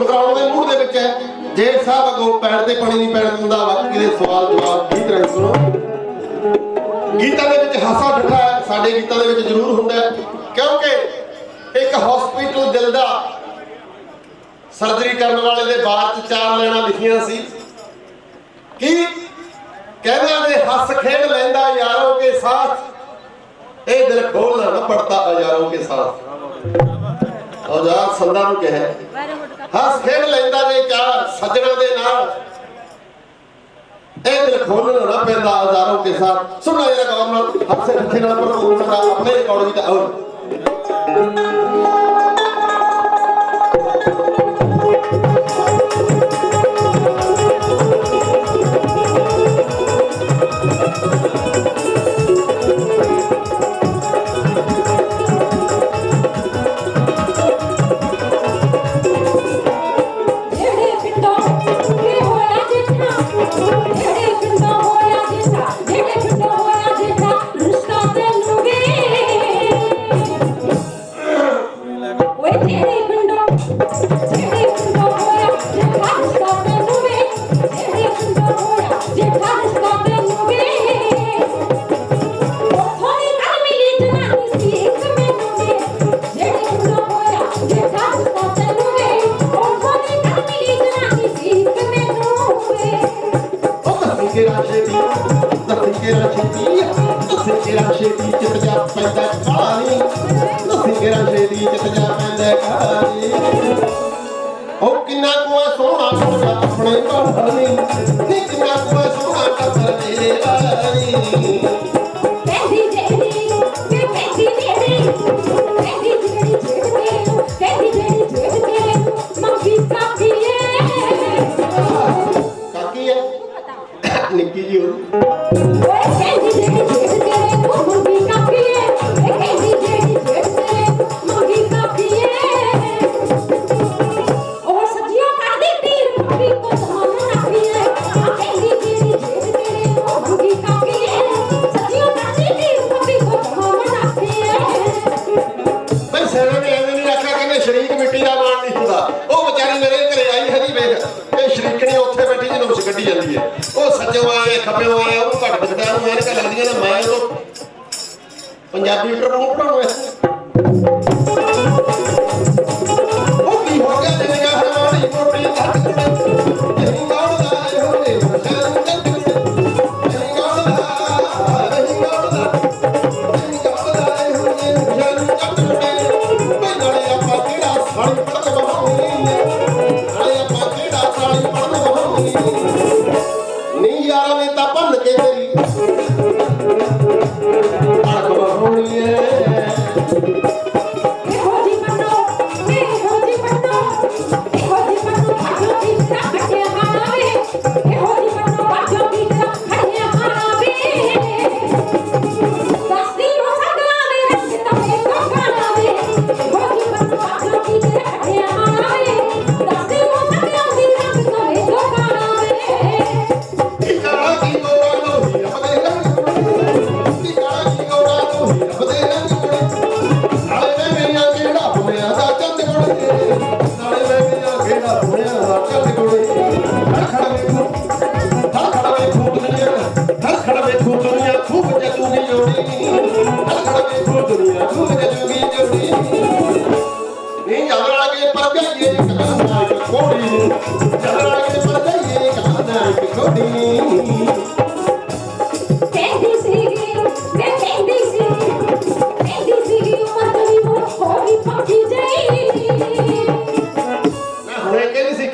ਨਗਰਾਉਣ ਦੇ ਮੂਡ ਵਿੱਚ ਹੈ। ਜੇਠ ਸਾਹਿਬ ਅਗੋ ਪੈਣ ਤੇ ਪਾਣੀ ਨਹੀਂ ਪੈਣ ਦਿੰਦਾ ਬਾਕੀ ਦੇ ਸਵਾਲ ਜਵਾਬ ਗੀਤ ਰਾਹੀਂ ਸੁਣੋ। ਗੀਤਾਂ ਦੇ ਵਿੱਚ ਹਾਸਾ ਠੱਠਾ ਸਾਡੇ ਗੀਤਾਂ ਦੇ ਵਿੱਚ ਜ਼ਰੂਰ ਹੁੰਦਾ ਹੈ। ਕਿਉਂਕਿ ਇੱਕ ਹਸਪੀਟਲ ਦਿਲ ਦਾ ਸਰਜਰੀ ਕਰਨ ਵਾਲੇ ਦੇ ਬਾਅਦ ਚ ਚਾਰ ਲੈਣਾ ਲਿਖੀਆਂ ਸੀ। ਕਿ ਕਹਿੰਦਾ ਨੇ, ਹੱਸ ਖੇਡ ਲੈਂਦਾ ਯਾਰੋ ਕੇ ਸਾਥ। ਇਹ ਦਿਲ ਖੋਲਣਾ ਨਾ ਪੜਤਾ ਯਾਰੋ ਕੇ ਸਾਥ। ਔਜਾਰ ਸੰਧਾ ਨੂੰ ਕਿਹਾ ਹੱਸ ਖੇਡ ਲੈਂਦਾ ਜੇ ਚਾਰ ਸੱਜਣਾ ਦੇ ਨਾਲ। ਇਹ ਦਿਲ ਖੋਲਣ ਨਾ ਪੈਂਦਾ ਔਜ਼ਾਰੋਂ ਕੇ ਸਾਥ ਸੁਣਨਾ ਇਹ ਨਾਲ ਹੱਸੇ ਖੱਠੇ ਨਾਲ ਪਰ ਖੋਲਣ ਦਾ ਆਪਣੇ ਰਿਕਾਰਡ ਵੀ ਤਾਂ ਆਉਣ Yeah. ਛੇਤੀ ਨਸੇ ਕਿਰਾ ਛੇਤੀ ਚਿਤ ਜਾ ਪੈਂਦਾ ਕਾਲੀ ਨਸੇ ਕਿਰਾ ਛੇਤੀ ਚਿਤ ਜਾ ਪੈਂਦਾ ਕਾਲੀ ਉਹ ਕਿੰਨਾ ਕੁਆ ਸੋਹਣਾ ਸੋਹਣਾ ਆਪਣੇ ਘਰ ਨਹੀਂ ਕਿੰਨਾ ਕੁਆ ਸੋਹਣਾ ਕਬਰ ਤੇਰੇ ਵਾਲੀ। Nabi berbuka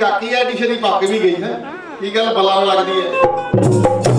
ਕਾਕੀ ਐਡੀਸ਼ਨ ਹੀ ਪੱਕ ਵੀ ਗਈ ਹੈ ਕੀ ਗੱਲ ਬਲਾ ਲੱਗਦੀ ਹੈ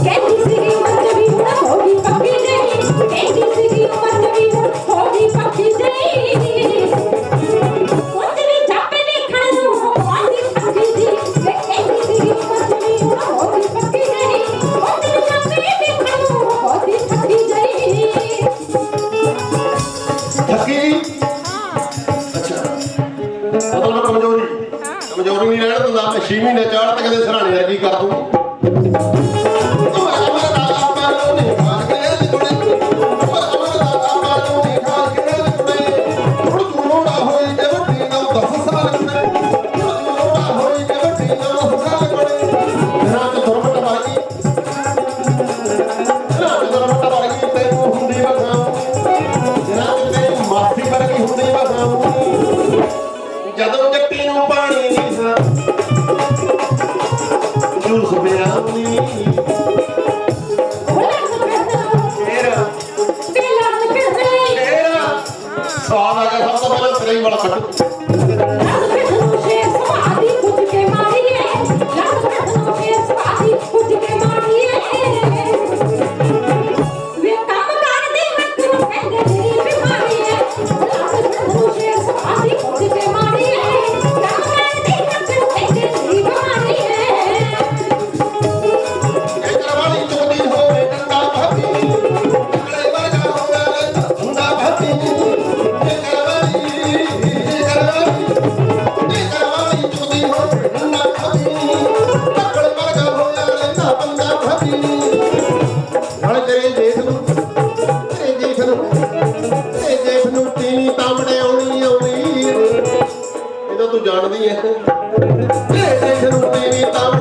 சாதக சந்தபல சிறை ਜਾਣਦੀ ਐ। ਤੇ ਦੇਖ ਨੂੰ ਤੇਰੀ ਤਾਂ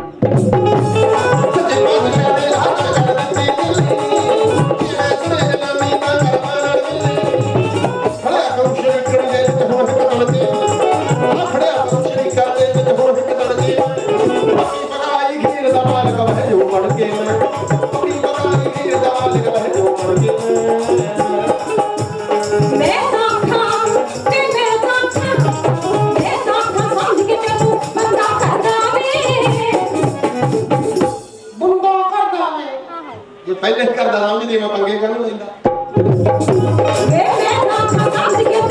nome dele, mas paguei ainda. É, não, né? tá não, não, não, não, não, não,